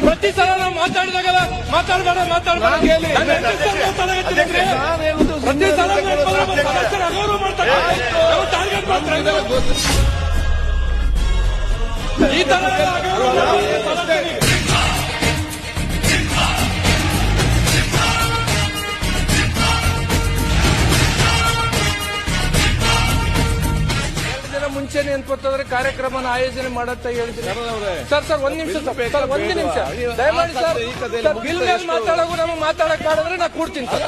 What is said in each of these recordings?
ಪ್ರತಿ ಸಲ ನಾವು ಮಾತಾಡಿದಾಗ ಮಾತಾಡಬೇಡ ಮಾತಾಡಬೇಡ ಪ್ರತಿ ಸಲ ಅಗೌರವ ಟಾರ್ಗೆಟ್ ಮಾಡ್ತಾರೆ ಈ ತರ ಎಲ್ಲ ಏನ್ ಮಾಡಿದ್ರೆ ಮುಂಚೆನೆ ಅನ್ಕೊತ್ತಂದ್ರೆ ಕಾರ್ಯಕ್ರಮನ ಆಯೋಜನೆ ಮಾಡಂತ ಹೇಳ್ತೀನಿ ಸರ್ ಸರ್ ಒಂದ್ ನಿಮಿಷ ಸರ್ ಒಂದ್ ನಿಮಿಷ. ದಯಮಾಡಿ ಸರ್ ಬಿಲ್ ಮೇಲೆ ಮಾತಾಡೋದು ನಮಗೆ ಮಾತಾಡಕ್ ಆಡಿದ್ರೆ ನಾ ಕೂಡ್ತೀನಿ ಸರ್.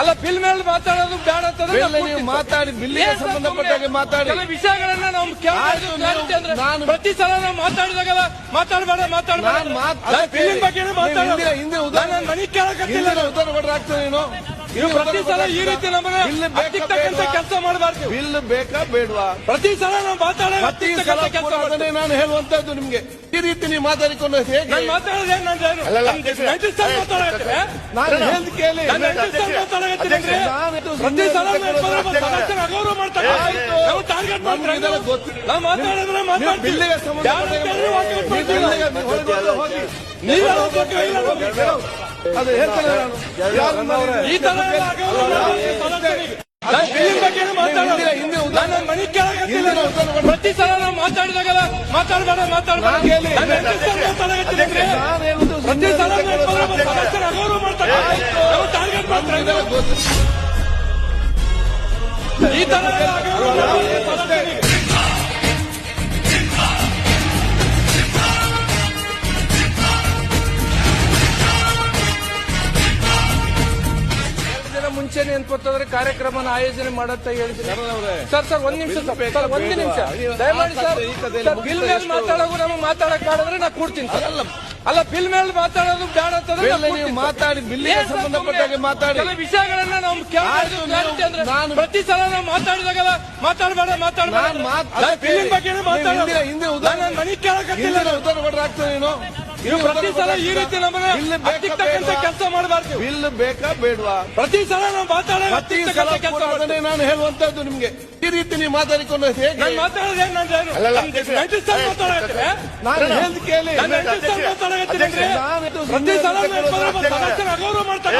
ಅಲ್ಲ ಬಿಲ್ ಮೇಲೆ ಮಾತಾಡೋದು ಬೇಡ ಅಂತಂದ್ರೆ ಬಿಲ್ ಮಾತಾಡಿ ಸರ್ ಸಂಬಂಧಪಟ್ಟಾಗೆ ಮಾತಾಡಿ. ವಿಷಯಗಳನ್ನ ನಾವು ನಾನು- ಪ್ರತಿ ಸಲ ನಾವು ಮಾತಾಡಿದಾಗಲ್ಲ ಮಾತಾಡಬೇಡ ಮಾತಾಡಬೇಡ ನಾನು ಮಾತಾಡಿದ್ರೆ ಹಿಂದೆ- ಉದಾಹರಣೆ- ಮನೆ ಉತ್ತರ ಕೊಟ್ರೆ ಆಗ್ತದೆ ನೀನು? ನೀವು ಪ್ರತಿ ಸಲ ಈ ರೀತಿ ನಮ್ಮನ್ನ ಕೆಲಸ ಮಾಡಬಾರ್ದು. ಬಿಲ್ ಬೇಕಾ ಬೇಡವಾ? ಪ್ರತಿ ಸಲ ನಾವು ಮಾತಾಡ ಪ್ರತಿ ಸಲ ನಾನು ಹೇಳುವಂತದ್ದು ನಿಮ್ಗೆ. ಈ ರೀತಿ ನೀವು ಮಾತಾಡಿಕೊಂಡು ಹೇಗೆ? ನಾನು ಮಾತಾಡೋದು ನಾನು ಹೇಳ್ದು ಕೇಳಿ. ಪ್ರತಿ ಸಲ ಮಾಡ್ತಾರೆ. ನಾವು ಟಾರ್ಗೆಟ್ ಮಾಡ್ತಾರೆ. ನಾವು ಮಾತಾಡಿದ್ರೆ ಹೊರಗೆ ಹೋಗಿ. ನೀವೇ. ಅದು. ಪ್ರತಿ ಸಲ ನಾವು ಮಾತಾಡಿದಾಗಲ್ಲ ಮಾತಾಡಬೇಡ ಮಾತಾಡಬೇಡ ನಾನು ಕೇಳಿ. ನಾನು ಎಂಟು ಸಲ ನಾನು ಹೇಳುದು ಪ್ರತಿ ಸಲ ಅಗೌರವ ಮಾಡ್ತಾರೆ ನಾವು ಟಾರ್ಗೆಟ್ ಮಾಡ್ತಾರೆ ಇದೆಲ್ಲ ಈ ತರ ಮುಂಚೆನೆ ಅನ್ಕೊತ್ತಂದ್ರೆ ಕಾರ್ಯಕ್ರಮನ ಆಯೋಜನೆ ಮಾಡತ್ತ ಹೇಳ್ತೀನಿ ಸರ್ ಸರ್ ಒಂದ್ ನಿಮಿಷ ಸರ್ ಒಂದ್ ನಿಮಿಷ. ದಯಮಾಡಿ ಸರ್ ಬಿಲ್ ಮೇಲೆ ಮಾತಾಡೋದು ನಮಗೆ ಮಾತಾಡಕ್ ಆಡಿದ್ರೆ ನಾ ಕೂಡ್ತೀನಿ ಸರ್. ಅಲ್ಲ ಬಿಲ್ ಮೇಲೆ ಮಾತಾಡೋದು ಬೇಡ ಅಂತಂದ್ರೆ ನೀವು ಮಾತಾಡಿ ಬಿಲ್ಲಿಗೆ ಸಂಬಂಧಪಟ್ಟಾಗೆ ಮಾತಾಡಿ. ಕೆಲ ವಿಷಯಗಳನ್ನ ನಾವು ಅಂದ್ರೆ ನಾನು- ಪ್ರತಿ ಸಲ ನಾವು ಮಾತಾಡಿದಾಗಲ್ಲ ಮಾತಾಡಬೇಡ ಮಾತಾಡಬೇಡ. ನಾನು ಬಗ್ಗೆ ಮಾತಾಡೋದು. ಹಿಂದೆ- ಉದಾಹರಣೆ- ನಾನು ಕೇಳಕ್ಕಿಲ್ಲ ಉದಾಹರಣೆ ಕೊಟ್ರೆ ನೀನು? ನೀವು ಪ್ರತಿ ಸಲ ಈ ರೀತಿ ನಮ್ಮನ್ನ ಹತ್ತಿಕ್ಕಂತ ಕೆಲಸ ಮಾಡಬಾರ್ದು. ಬಿಲ್ ಬೇಕಾ ಬೇಡವಾ? ಪ್ರತಿ ಸಲ ನಾವು ಮಾತಾಡ ಪ್ರತಿ ಸಲ ನಾನು ಹೇಳುವಂತದ್ದು ನಿಮ್ಗೆ. ಈ ರೀತಿ ನೀವು ಮಾತಾಡಿಕೊಂಡು ಹೇಗೆ? ನಾನು ಮಾತಾಡೋದೇ ನಾನು ಹೇಳ್ದು ಕೇಳಿ ಪ್ರತಿ ಸಲ ಸದಸ್ಯರ ಅಗೌರವ ಮಾಡ್ತಾರೆ.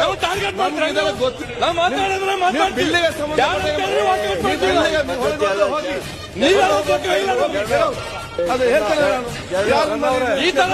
ನಾವು ಟಾರ್ಗೆಟ್ ಮಾಡ್ತಾರೆ. ನಾವು ಮಾತಾಡಿದ್ರೆ ಹೋಗಿ. ನೀವೇ. ಅದು ಹೇಳ್ತೇನೆ ನಾನು. ಈ ತರ